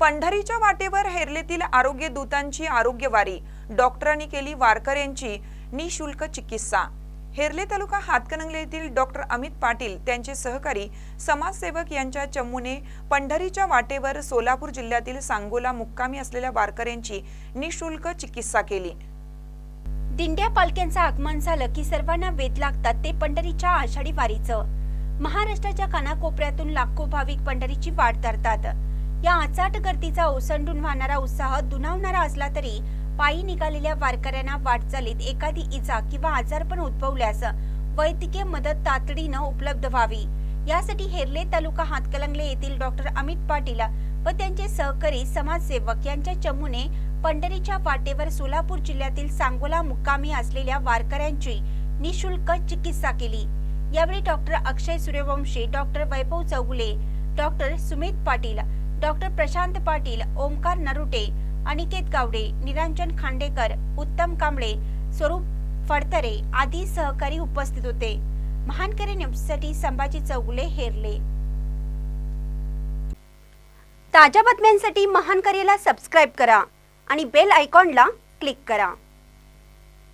पंढरीच्या वाटेवर हेरलेतील आरोग्य दूतांची आरोग्यवारी डॉक्टरांनी केली वारकऱ्यांची निशुल्क चिकित्सा. हेरले तालुका हातकणंगले येथील डॉक्टर अमित पाटील त्यांचे सहकारी समाजसेवक यांच्या चमूने पंढरीच्या वाटेवर सोलापूर जिल्ह्यातील सांगोला मुक्कामी असलेल्या वारकऱ्यांची निशुल्क चिकित्सा केली. दिंड्या पालख्यांचं आगमन झालं की सर्वांना वेध लागतात ते पंढरीच्या आषाढी वारीचं. महाराष्ट्राच्या कानाकोपऱ्यातून लाखो भाविक पंढरीची वाट धरतात. या आचाट गर्दीचा ओसंडून वाहणारा उत्साह दुणावणारा असला तरी पायी निघालेल्या वारकऱ्यांना वाटचालीत एखादी इजा किंवा आजारपण उद्भवल्यास वैद्यकीय मदत तातडीनं उपलब्ध व्हावी. यासाठी हेरले तालुका हातकलंगले येथील डॉक्टर अमित पाटील व त्यांचे सहकारी समाजसेवक यांच्या चमूने पंढरीच्या वाटेवर सोलापूर जिल्ह्यातील सांगोला मुक्कामी असलेल्या वारकऱ्यांची निशुल्क चिकित्सा केली. यावेळी doctor Akshay Suryavanshi doctor Vaibhav Chougule doctor Sumit Patil doctor Prashant Patil Omkar Narute Aniket Gawade Niranjan Khandekar Uttam Kamble Swaroop Phadtare आदी सहकारी उपस्थित होते. महानकरी न्यूजसाठी संभाजी चौगुले हेरले. ताज्या बातम्यांसाठी महानकरीला सबस्क्राईब करा आणि बेल आयकॉनला क्लिक करा.